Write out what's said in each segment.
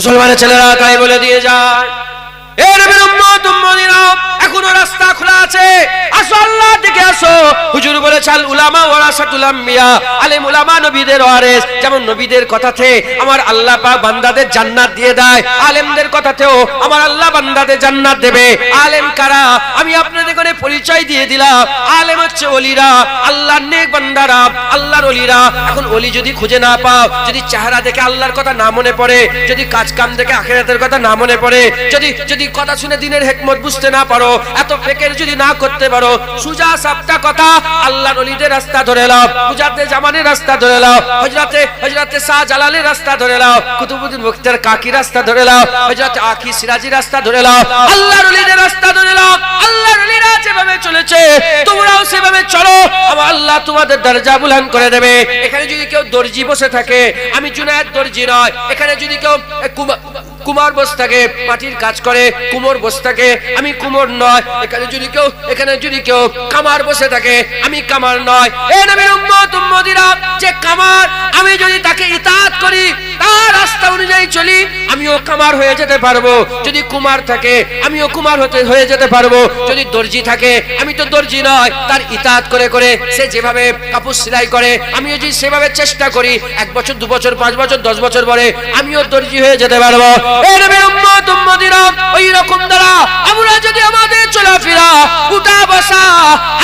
মুসলমানের ছেলেরা তাই বলে দিয়ে যায়। এর বিরুদ্ধ এখনও রাস্তা হুজুর বলেছেন, উলামা ওয়ারাসাতুল আম্বিয়া। আলেম উলামা নবীদের ওয়ারিস। যেমন নবীদের কথাতে আমার আল্লাহ পাক বান্দাদের জান্নাত দিয়ে দেয়, আলেমদের কথাতেও আমার আল্লাহ বান্দাদের জান্নাত দেবে। আলেম কারা? আমি আপনাদের করে পরিচয় দিয়ে দিলাম। আলেম হচ্ছে ওলিরা আল্লাহর নেক বান্দারা, আল্লাহর ওলিরা এখন ওলি যদি খুঁজে না পাও, যদি চেহারা দেখে আল্লাহর কথা না মনে পড়ে, যদি কাজ কাম দেখে আখেরাতের কথা না মনে পড়ে, যদি যদি কথা শুনে দিনের হেকমত বুঝতে না পারো, এত ফেকের যদি না করতে পারো, সুজা সাপটা কথা আল্লাহর ওলিদের রাস্তা ধরে নাও মুজাদ্দে জামানের রাস্তা ধরে নাও হযরতে হযরতে শাহ জালালের রাস্তা ধরে নাও, কুতুবুদ্দিন মুখতার কাকি রাস্তা ধরে নাও হযরতে আখি সিরাজি রাস্তা ধরে নাও, আল্লাহর ওলিদের রাস্তা ধরে নাও, আল্লাহর ওলিরা যেভাবে চলেছে, তোমরাও সেভাবে চলো, আমার আল্লাহ তোমাদের দরজা বুলান করে দেবে। এখানে যদি কেউ দর্জি বসে থাকে, আমি জুনায়েদ দর্জি নয়, এখানে যদি কেউ কুমার বোস থাকে পাটির কাজ করে, কুমোর বোস থাকে আমি কুমোর নয়। এখানে যদি কেউ, এখানে যদি কেউ কামার বসে থাকে, আমি কামার নয়। যে কামার, আমি যদি তাকে ইতাত করি, তার রাস্তা অনুযায়ী চলি, আমিও কামার হয়ে যেতে পারব। যদি কুমার থাকে, আমিও কুমার হতে, হয়ে যেতে পারব। যদি দর্জি থাকে, আমি তো দর্জি নয়। তার ইতাত করে করে সে যেভাবে কাপড় সেলাই করে, আমিও যদি সেভাবে চেষ্টা করি, এক বছর, দু বছর, পাঁচ বছর, দশ বছর পরে আমিও দর্জি হয়ে যেতে পারব। ওই রকম দ্বারা আমরা যদি আমাদের চলাফেরা উঠা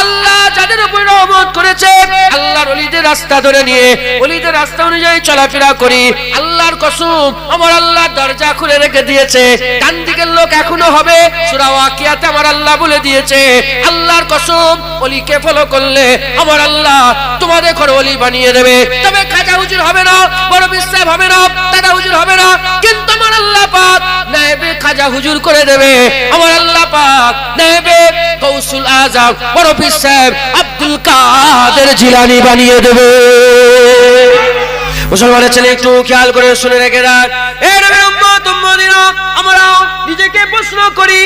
আল্লাহ যাদের উপর রহমত করেছে, আল্লাহর ওলিদের রাস্তা ধরে নিয়ে রাস্তা অনুযায়ী চলাফেরা করি। আল্লাহর কসম, আমার আল্লাহ দরজা খুলে রেখে দিয়েছে। ডান দিকের লোক এখনও হবে, সূরা ওয়াকিয়াতে আমার আল্লাহ বলে দিয়েছে। আল্লাহর কসম ওলিকে ফলো করলে আমার আল্লাহ তোমাদের ঘর ওলি বানিয়ে দেবে। তবে হুজুর হবে না, বড় বিশ্বাস হবে না দাদা হুজুর হবে না। কিন্তু আমার আল্লাহ পাক নায়েবে খাজা হুজুর করে দেবে। আমার আল্লাহ পাক নায়েবে কৌসুল আজম বড় বিশ্বাস আব্দুল কাদের জিলানি বানিয়ে দেবে। মুসলমানের ছেলে একটু খেয়াল করে শুনে রেখে রাখ এ নবীর উম্মত, উম্মতিরা আমরা নিজেকে প্রশ্ন করি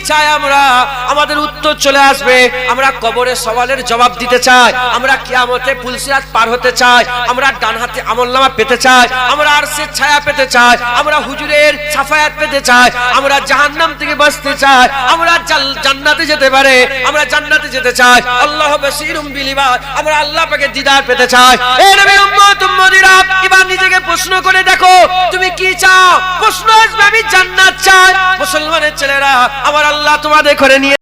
চাই আমরা। আমাদের উত্তর চলে আসবে। আমরা কবরের সওয়ালের জবাব দিতে চাই। আমরা কিয়ামতে পুলসিরাত পার হতে চাই। আমরা ডান হাতে আমলনামা পেতে চাই। আমরা আরশের ছায়া পেতে চাই। আমরা হুজুরের সাফায়াত পেতে চাই। আমরা জাহান্নাম থেকে বাঁচতে চাই। আমরা জান্নাতে যেতে পারে। আমরা জান্নাতে যেতে চাই। আল্লাহ বাসীরুম বিলিবাদ। আমরা আল্লাহ পাকে দিদার পেতে চাই। এ নবীর উম্মত উম্মতিরা, এবার নিজেকে প্রশ্ন করে দেখো, তুমি কি চাও? প্রশ্ন আসবে আমি জান্নাত চাই। মুসলমানের ছেলেরা আমার আল্লাহ তোমাদের ঘরে নিয়ে